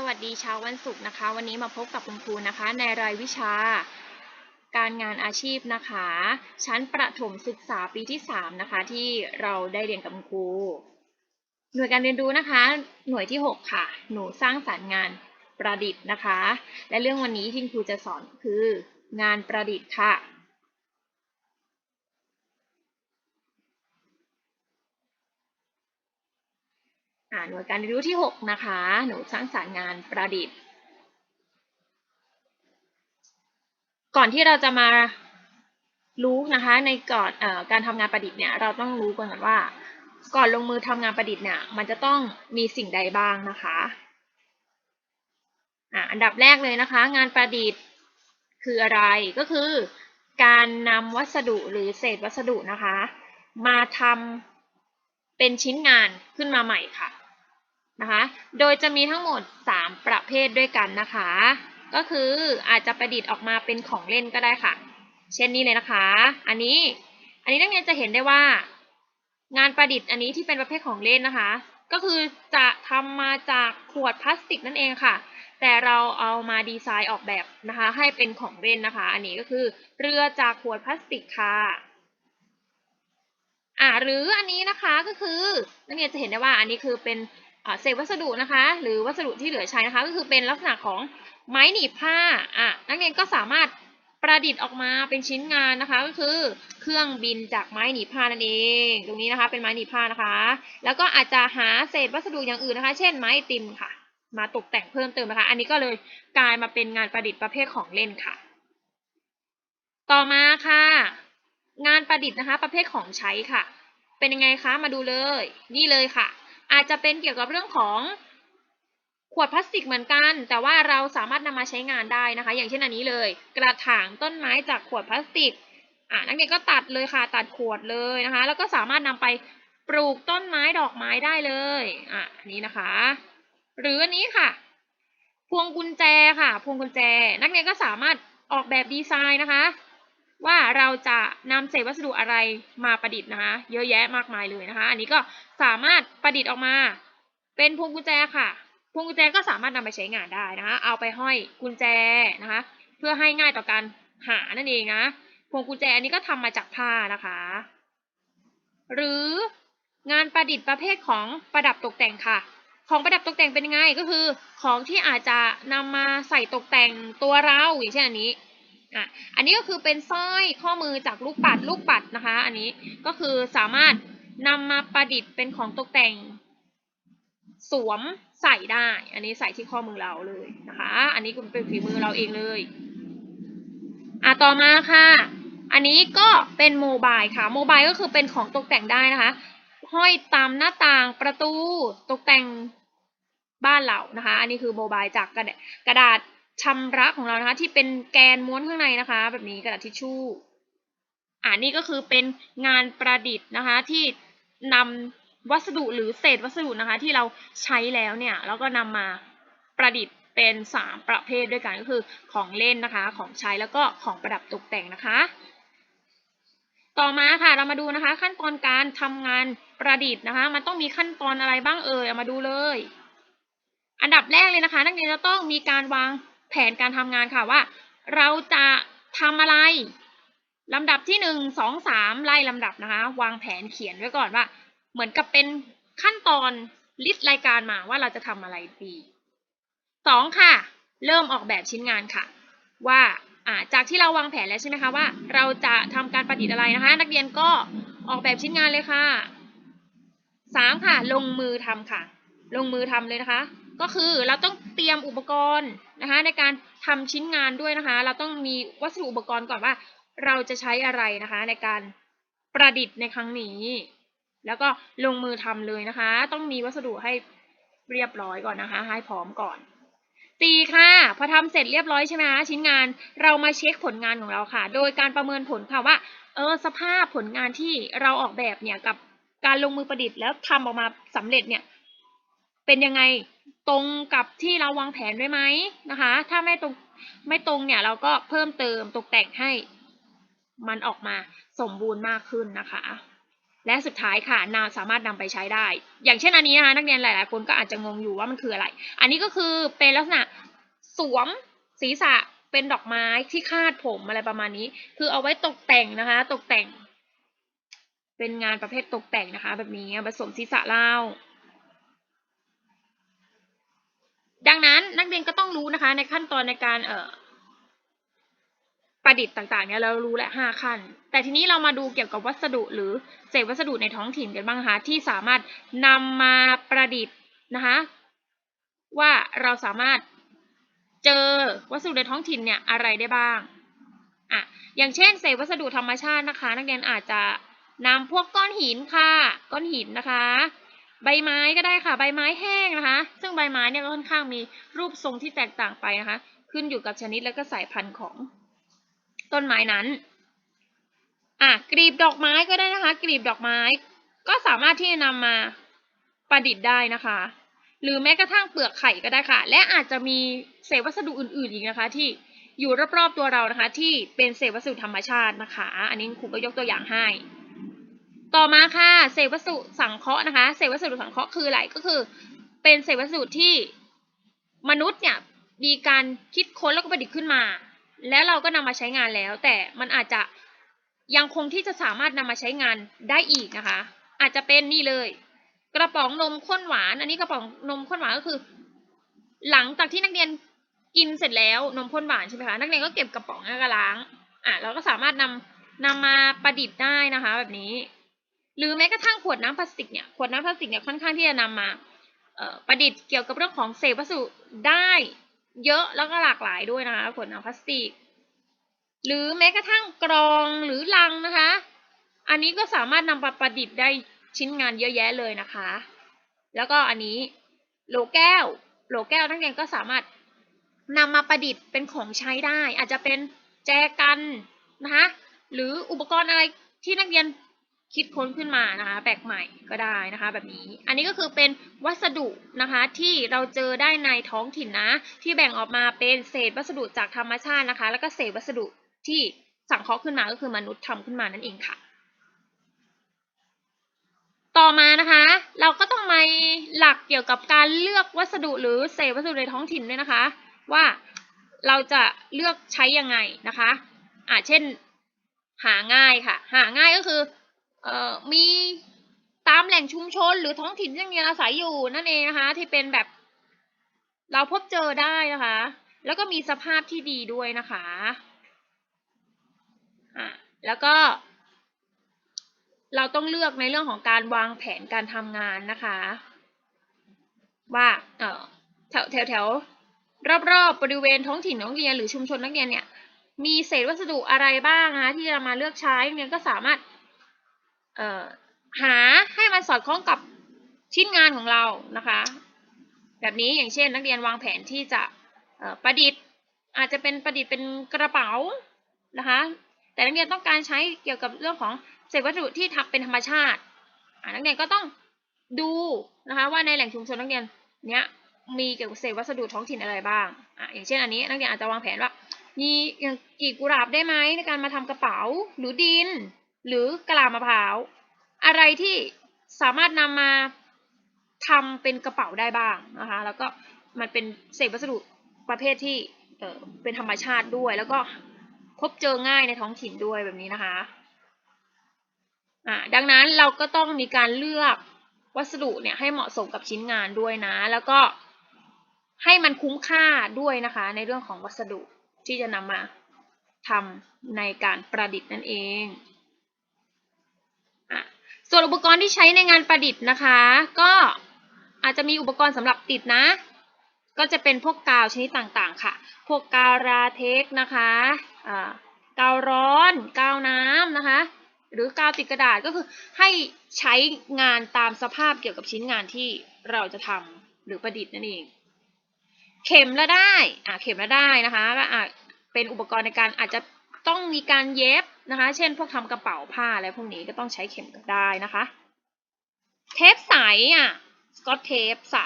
สวัสดีเช้าวันศุกร์นะคะ วันนี้มาพบกับคุณครูนะคะ ในรายวิชา การงานอาชีพนะคะ ชั้นประถมศึกษาปีที่ 3 นะคะ ที่เราได้เรียนกับคุณครูหน่วยการเรียนรู้นะคะ หน่วยที่ 6 ค่ะ หนูสร้างสรรค์งานประดิษฐ์นะคะ และเรื่องวันนี้ที่คุณครูจะสอนคืองานประดิษฐ์ค่ะ หน่วยการเรียนรู้ที่ 6 นะคะ หนูสร้างสรรค์งานประดิษฐ์ ก่อนที่เราจะมารู้นะคะในก่อนอการทำงานประดิษฐ์เนี่ยเราต้องรู้ก่อนว่า ก่อนลงมือทำงานประดิษฐ์เนี่ยมันจะต้องมีสิ่งใดบ้างนะคะอันดับแรกเลยนะคะ งานประดิษฐ์คืออะไรก็คือ การนำวัสดุหรือเศษวัสดุนะคะ มาทำ เป็นชิ้นงานขึ้นมาใหม่ค่ะนะคะ โดยจะมีทั้งหมด 3 ประเภทด้วยกันนะคะ ก็คืออาจจะประดิษฐ์ออกมาเป็นของเล่นก็ได้ค่ะ เช่นนี้เลยนะคะ อันนี้ อันนี้นักเรียนจะเห็นได้ว่า งานประดิษฐ์อันนี้ที่เป็นประเภทของเล่นนะคะ ก็คือจะทำมาจากขวดพลาสติกนั่นเองค่ะ แต่เราเอามาดีไซน์ออกแบบนะคะ ให้เป็นของเล่นนะคะ อันนี้ก็คือเรือจากขวดพลาสติกค่ะ อ่าหรืออันนี้นะคะก็คือนักเรียนจะเห็นได้ว่าอันนี้คือเป็นเศษวัสดุนะคะ หรือวัสดุที่เหลือใช้นะคะ ก็คือเป็นลักษณะของไม้หนีบผ้าอะนักเรียนก็สามารถประดิษฐ์ออกมาเป็นชิ้นงานนะคะ ก็คือเครื่องบินจากไม้หนีบผ้านั่นเอง ตรงนี้นะคะเป็นไม้หนีบผ้านะคะ แล้วก็อาจจะหาเศษวัสดุอย่างอื่นนะคะ เช่นไม้ติมค่ะ มาตกแต่งเพิ่มเติมนะคะ อันนี้ก็เลยกลายมาเป็นงานประดิษฐ์ประเภทของเล่นค่ะ ต่อมาค่ะ งานประดิษฐ์นะคะ ประเภทของใช้ค่ะ เป็นยังไงคะมาดูเลย นี่เลยค่ะ อาจจะเป็นเกี่ยวกับเรื่องของขวดพลาสติกเหมือนกัน แต่ว่าเราสามารถนำมาใช้งานได้นะคะ อย่างเช่นอันนี้เลย กระถางต้นไม้จากขวดพลาสติกอ่านักเรียนก็ตัดเลยค่ะ ตัดขวดเลยนะคะ แล้วก็สามารถนำไปปลูกต้นไม้ดอกไม้ได้เลยอะนนี้นะคะ หรืออันนี้ค่ะพวงกุญแจค่ะ พวงกุญแจ นักเรียนก็สามารถออกแบบดีไซน์นะคะ ว่าเราจะนำเศษวัสดุอะไรมาประดิษฐ์นะคะ เยอะแยะมากมายเลยนะคะ อันนี้ก็สามารถประดิษฐ์ออกมา เป็นพวงกุญแจค่ะพวงกุญแจก็สามารถนำไปใช้งานได้นะคะ เอาไปห้อยกุญแจนะคะ เพื่อให้ง่ายต่อการหานั่นเองนะพวงกุญแจอันนี้ก็ทำมาจากผ้านะคะ หรืองานประดิษฐ์ประเภทของประดับตกแต่งค่ะ ของประดับตกแต่งเป็นไงก็คือ ของที่อาจจะนำมาใส่ตกแต่งตัวเราอย่างเช่นอันนี้ อะอันนี้ก็คือเป็นสร้อยข้อมือจากลูกปัดลูกปัดนะคะ อันนี้ก็คือสามารถนำมาประดิษฐ์เป็นของตกแต่ง สวมใส่ได้ อันนี้ใส่ที่ข้อมือเราเลยนะคะ อันนี้เป็นฝีมือเราเองเลยอะต่อมาค่ะ อันนี้ก็เป็นโมบายค่ะ โมบายก็คือเป็นของตกแต่งได้นะคะ ห้อยตามหน้าต่างประตูตกแต่งบ้านเรานะคะ อันนี้คือโมบายจากกระดาษ กระดาษชำระของเรานะคะ ที่เป็นแกนม้วนข้างในนะคะ แบบนี้กระดาษทิชชู่อ่านี่ก็คือเป็นงานประดิษฐ์นะคะที่นำวัสดุหรือเศษวัสดุนะคะ ที่เราใช้แล้วเนี่ยแล้วก็นำมาประดิษฐ์เป็นสามประเภทด้วยกันก็คือของเล่นนะคะ ของใช้แล้วก็ของประดับตกแต่งนะคะ ต่อมาค่ะเรามาดูนะคะ ขั้นตอนการทำงานประดิษฐ์นะคะ มันต้องมีขั้นตอนอะไรบ้างเอ่ยเอามาดูเลย อันดับแรกเลยนะคะ นักเรียนจะต้องมีการวาง แผนการทำงานค่ะว่า เราจะทำอะไรลำดับที่หนึ่งสองสามไล่ลำดับนะคะ วางแผนเขียนไว้ก่อนว่า เหมือนกับเป็นขั้นตอนลิสต์รายการมาว่าเราจะทำอะไรดีสองค่ะ เริ่มออกแบบชิ้นงานค่ะ ว่าจากที่เราวางแผนแล้วใช่ไหมคะว่า เราจะทำการประดิษฐ์อะไรนะคะ นักเรียนก็ออกแบบชิ้นงานเลยค่ะสามค่ะ ลงมือทำค่ะ ลงมือทำเลยนะคะ ก็คือเราต้องเตรียมอุปกรณ์นะคะในการทำชิ้นงานด้วยนะคะ เราต้องมีวัสดุอุปกรณ์ก่อนว่า เราจะใช้อะไรนะคะในการประดิษฐ์ในครั้งนี้ แล้วก็ลงมือทำเลยนะคะ ต้องมีวัสดุให้เรียบร้อยก่อนนะคะ ให้พร้อมก่อนสี่ค่ะพอทำเสร็จเรียบร้อยใช่ไหมคะชิ้นงานเรามาเช็คผลงานของเราค่ะ โดยการประเมินผลค่ะว่าเออสภาพผลงานที่เราออกแบบเนี่ยกับการลงมือประดิษฐ์แล้วทำออกมาสำเร็จเนี่ย เป็นยังไงตรงกับที่เราวางแผนไว้ไหมนะคะ ถ้าไม่ตรงไม่ตรงเนี่ยเราก็เพิ่มเติมตกแต่งให้มันออกมาสมบูรณ์มากขึ้นนะคะ และสุดท้ายค่ะนาสามารถนำไปใช้ได้ อย่างเช่นอันนี้นะคะนักเรียนหลาย ๆ คนก็อาจจะงงอยู่ว่ามันคืออะไร อันนี้ก็คือเป็นลักษณะสวมศีรษะเป็นดอกไม้ที่คาดผมอะไรประมาณนี้ คือเอาไว้ตกแต่งนะคะ ตกแต่ง เป็นงานประเภทตกแต่งนะคะ แบบนี้เอาไปสมศีรษะเล่า ดังนั้นนักเรียนก็ต้องรู้นะคะ ในขั้นตอนในการเอ่อประดิษฐ์ต่างๆเนี่ยเรารู้และห้าขั้น แต่ทีนี้เรามาดูเกี่ยวกับวัสดุหรือเศษวัสดุในท้องถิ่นกันบ้างนะคะที่สามารถนำมาประดิษฐ์นะคะว่าเราสามารถเจอวัสดุในท้องถิ่นเนี่ยอะไรได้บ้างอะอย่างเช่นเศษวัสดุธรรมชาตินะคะ นักเรียนอาจจะนำพวกก้อนหินค่ะ ก้อนหินนะคะ ใบไม้ก็ได้ค่ะ ใบไม้แห้งนะคะ ซึ่งใบไม้เนี่ยก็ค่อนข้างมีรูปทรงที่แตกต่างไปนะคะ ขึ้นอยู่กับชนิดและก็สายพันธุ์ของต้นไม้นั้น อะกลีบดอกไม้ก็ได้นะคะ กลีบดอกไม้ ก็สามารถที่จะนำมาประดิษฐ์ได้นะคะ หรือแม้กระทั่งเปลือกไข่ก็ได้ค่ะ และอาจจะมีเศษวัสดุอื่นๆอีกนะคะ ที่อยู่รอบๆตัวเรานะคะ ที่เป็นเศษวัสดุธรรมชาตินะคะ อันนี้ครูก็ยกตัวอย่างให้ ต่อมาค่ะเศษวัสดุสังเคราะห์นะคะเศษวัสดุสังเคราะห์คืออะไรก็คือ เป็นเศษวัสดุที่มนุษย์เนี่ยมีการคิดค้นแล้วก็ประดิษฐ์ขึ้นมา แล้วเราก็นำมาใช้งานแล้ว แต่มันอาจจะยังคงที่จะสามารถนำมาใช้งานได้อีกนะคะ อาจจะเป็นนี่เลย กระป๋องนมข้นหวาน อันนี้กระป๋องนมข้นหวานก็คือ หลังจากที่นักเรียนกินเสร็จแล้วนมข้นหวานใช่ไหมคะนักเรียนก็เก็บกระป๋องแล้วก็ล้างอะเราก็สามารถนำนำมาประดิษฐ์ได้นะคะ แบบนี้ หรือแม้กระทั่งขวดน้ำพลาสติกเนี่ยขวดน้ำพลาสติกเนี่ยค่อนข้างที่จะนำมาประดิษฐ์เกี่ยวกับเรื่องของเศษวัสดุได้เยอะแล้วก็หลากหลายด้วยนะคะขวดน้ำพลาสติก หรือแม้กระทั่งกรองหรือลังนะคะ อันนี้ก็สามารถนำมาประดิษฐ์ได้ชิ้นงานเยอะแยะเลยนะคะ แล้วก็อันนี้โหลแก้วโหลแก้วนักเรียนก็สามารถนำมาประดิษฐ์เป็นของใช้ได้ อาจจะเป็นแจกันนะคะหรืออุปกรณ์อะไรที่นักเรียน คิดค้นขึ้นมานะคะแปลกใหม่ก็ได้นะคะแบบนี้ อันนี้ก็คือเป็นวัสดุนะคะที่เราเจอได้ในท้องถิ่นนะ ที่แบ่งออกมาเป็นเศษวัสดุจากธรรมชาตินะคะ แล้วก็เศษวัสดุที่สังเคราะห์ขึ้นมาก็คือมนุษย์ทำขึ้นมานั่นเองค่ะ ต่อมานะคะ เราก็ต้องมาหลักเกี่ยวกับการเลือกวัสดุหรือเศษวัสดุในท้องถิ่นด้วยนะคะ ว่าเราจะเลือกใช้ยังไงนะคะอ่าเช่น หาง่ายค่ะ หาง่ายก็คือ เอ่อมีตามแหล่งชุมชนหรือท้องถิ่นที่ยังอาศัยอยู่นั่นเองนะคะ ที่เป็นแบบ เราพบเจอได้นะคะ แล้วก็มีสภาพที่ดีด้วยนะคะอะแล้วก็เราต้องเลือกในเรื่องของการวางแผนการทำงานนะคะ ว่าเออแถวแถวแถวรอบๆบริเวณท้องถิ่นนักเรียนหรือชุมชนนักเรียนเนี่ยมีเศษวัสดุอะไรบ้างนะคะที่จะมาเลือกใช้เรียก็สามารถ หาให้มันสอดคล้องกับชิ้นงานของเรานะคะ แบบนี้อย่างเช่น นักเรียนวางแผนที่จะประดิษฐ์ อาจจะเป็นประดิษฐ์เป็นกระเป๋านะคะ แต่นักเรียนต้องการใช้เกี่ยวกับเรื่องของเศษวัสดุที่ทำเป็นธรรมชาตินักเรียนก็ต้องดูนะคะว่าในแหล่งชุมชนนักเรียนเนี้ยมีเกี่ยวกับเศษวัสดุท้องถิ่นอะไรบ้างอะอย่างเช่นอันนี้นักเรียนอาจจะวางแผนว่ามีอย่างกี่กุหลาบได้ไหมในการมาทำกระเป๋าหรือดิน หรือกะลามะพร้าว อะไรที่สามารถนำมาทำเป็นกระเป๋าได้บ้างนะคะ แล้วก็มันเป็นเศษวัสดุประเภทที่เเป็นธรรมชาติด้วย แล้วก็พบเจอง่ายในท้องถิ่นด้วยแบบนี้นะคะอ่าดังนั้นเราก็ต้องมีการเลือกวัสดุเนี่ยให้เหมาะสมกับชิ้นงานด้วยนะ แล้วก็ให้มันคุ้มค่าด้วยนะคะ ในเรื่องของวัสดุที่จะนำมาทำในการประดิษฐ์นั่นเอง ส่วนอุปกรณ์ที่ใช้ในงานประดิษฐ์นะคะ ก็อาจจะมีอุปกรณ์สำหรับติดนะ ก็จะเป็นพวกกาวชนิดต่างๆค่ะ พวกกาวราเทคนะคะกาวร้อน กาวน้ำนะคะ หรือกาวติดกระดาษก็คือให้ใช้งานตามสภาพเกี่ยวกับชิ้นงานที่เราจะทำหรือประดิษฐ์นั่นเอง เข็มละได้อ่าเข็มละได้นะคะก็อาจเป็นอุปกรณ์ในการอาจจะต้องมีการเย็บ นะคะ เช่น พวกทำกระเป๋าผ้าอะไรพวกนี้ก็ต้องใช้เข็มก็ได้นะคะ เทปใสอะสกอตเทปใส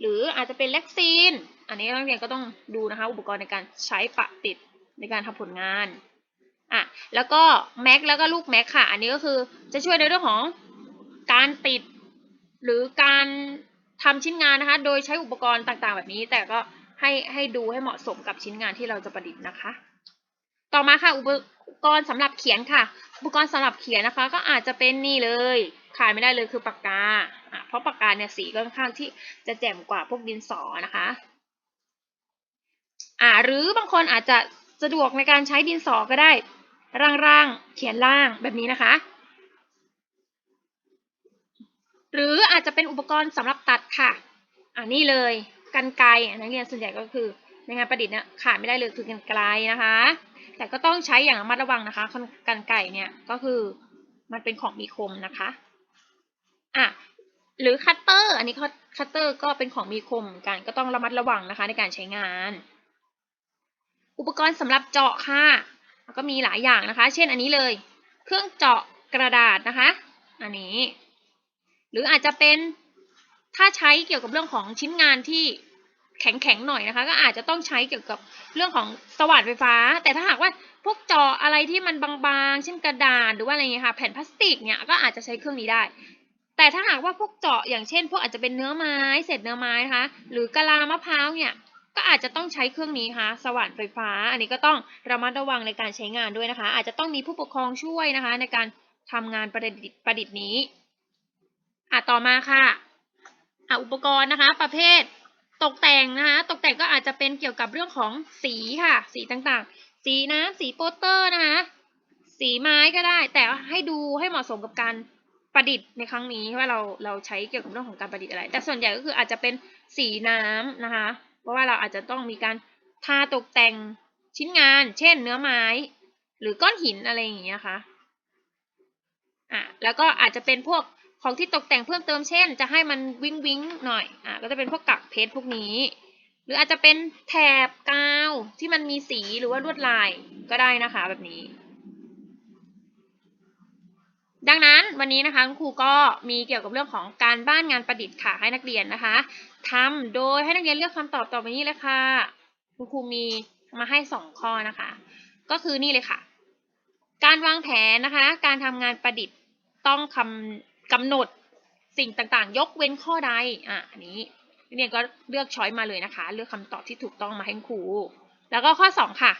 หรืออาจจะเป็นเล็กซีน อันนี้นักเรียนก็ต้องดูนะคะ อุปกรณ์ในการใช้ปะติดในการทำผลงานอะแล้วก็แม็กแล้วก็ลูกแม็กค่ะ อันนี้ก็คือจะช่วยในเรื่องของการติดหรือการทำชิ้นงานนะคะ โดยใช้อุปกรณ์ต่างๆ แบบนี้ แต่ก็ให้ให้ดูให้เหมาะสมกับชิ้นงานที่เราจะประดิษฐ์นะคะ ต่อมาค่ะอุปกรณ์สำหรับเขียนค่ะ อุปกรณ์สำหรับเขียนนะคะ ก็อาจจะเป็นนี่เลยขาดไม่ได้เลยคือปากกา เพราะปากกาเนี่ยสีค่อนข้างที่จะแจ่มกว่าพวกดินสอนะคะอ่าหรือบางคนอาจจะสะดวกในการใช้ดินสอก็ได้ ร่างๆเขียนล่างแบบนี้นะคะ หรืออาจจะเป็นอุปกรณ์สำหรับตัดค่ะอ่านี่เลยกันไกรนักเรียนส่วนใหญ่ก็คือในงานประดิษฐ์เนี่ยขาดไม่ได้เลยคือกันไกรนะคะ แต่ก็ต้องใช้อย่างระมัดระวังนะคะกันไกรเนี่ยก็คือมันเป็นของมีคมนะคะอะหรือคัตเตอร์อันนี้คัตเตอร์ก็เป็นของมีคมกันก็ต้องระมัดระวังนะคะในการใช้งาน อุปกรณ์สำหรับเจาะค่ะก็มีหลายอย่างนะคะ เช่นอันนี้เลย เครื่องเจาะกระดาษนะคะ อันนี้ หรืออาจจะเป็นถ้าใช้เกี่ยวกับเรื่องของชิ้นงานที่ แข็งๆหน่อยนะคะ ก็อาจจะต้องใช้เกี่ยวกับเรื่องของสว่านไฟฟ้า แต่ถ้าหากว่าพวกเจาะอะไรที่มันบางๆ เช่นกระดาษหรือว่าอะไรเงี้ยค่ะ แผ่นพลาสติกเนี่ยก็อาจจะใช้เครื่องนี้ได้ แต่ถ้าหากว่าพวกเจาะอย่างเช่น พวกอาจจะเป็นเนื้อไม้เศษเนื้อไม้นะคะ หรือกะลามะพร้าวเนี่ยก็อาจจะต้องใช้เครื่องนี้ค่ะสว่านไฟฟ้า อันนี้ก็ต้องระมัดระวังในการใช้งานด้วยนะคะ อาจจะต้องมีผู้ปกครองช่วยนะคะ ในการทำงานประดิษฐ์ประดิษฐ์นี้อะต่อมาค่ะอะอุปกรณ์นะคะ ประเภท ตกแต่งนะคะตกแต่งก็อาจจะเป็นเกี่ยวกับเรื่องของสีค่ะ สีต่างๆ สีน้ำสีโปสเตอร์นะคะ สีไม้ก็ได้ แต่ให้ดูให้เหมาะสมกับการประดิษฐ์ในครั้งนี้ว่าเราเราใช้เกี่ยวกับเรื่องของการประดิษฐ์อะไร แต่ส่วนใหญ่ก็คืออาจจะเป็นสีน้ำนะคะ เพราะว่าเราอาจจะต้องมีการทาตกแต่งชิ้นงาน เช่น เนื้อไม้ หรือก้อนหินอะไรอย่างเงี้ยค่ะอะแล้วก็อาจจะเป็นพวก ของที่ตกแต่งเพิ่มเติมเช่น จะให้มันวิ้งวิ้งหน่อยอะก็จะเป็นพวกกักเพชรพวกนี้ หรืออาจจะเป็นแถบกาวที่มันมีสีหรือว่าลวดลายก็ได้นะคะแบบนี้ ดังนั้นวันนี้นะคะครูก็มีเกี่ยวกับเรื่องของการบ้านงานประดิษฐ์ค่ะให้นักเรียนนะคะทำโดยให้นักเรียนเลือกคำตอบต่อไปนี้เลยค่ะคุณครูมีมาให้สองข้อนะคะ ก็คือนี่เลยค่ะ การวางแผนนะคะ การทำงานประดิษฐ์ต้องคำ กำหนดสิ่งต่างๆ ยกเว้นข้อใด อะอันนี้นักเรียนก็เลือกช้อยมาเลยนะคะ เลือกคำตอบที่ถูกต้องมาให้ครู แล้วก็ข้อสองค่ะ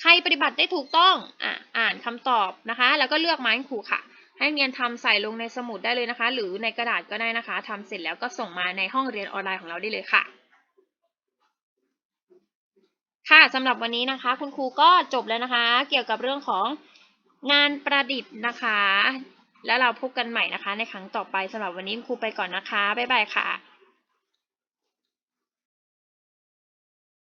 ใครปฏิบัติได้ถูกต้อง อะอ่านคำตอบนะคะ แล้วก็เลือกมาให้ครูค่ะ ให้นักเรียนทำใส่ลงในสมุดได้เลยนะคะ หรือในกระดาษก็ได้นะคะทำเสร็จแล้วก็ส่งมาในห้องเรียนออนไลน์ของเราได้เลยค่ะ ค่ะสำหรับวันนี้นะคะ คุณครูก็จบแล้วนะคะ เกี่ยวกับเรื่องของงานประดิษฐ์นะคะ แล้วเราพบกันใหม่นะคะในครั้งต่อไปสำหรับวันนี้ครูไปก่อนนะคะ บ๊ายบายค่ะ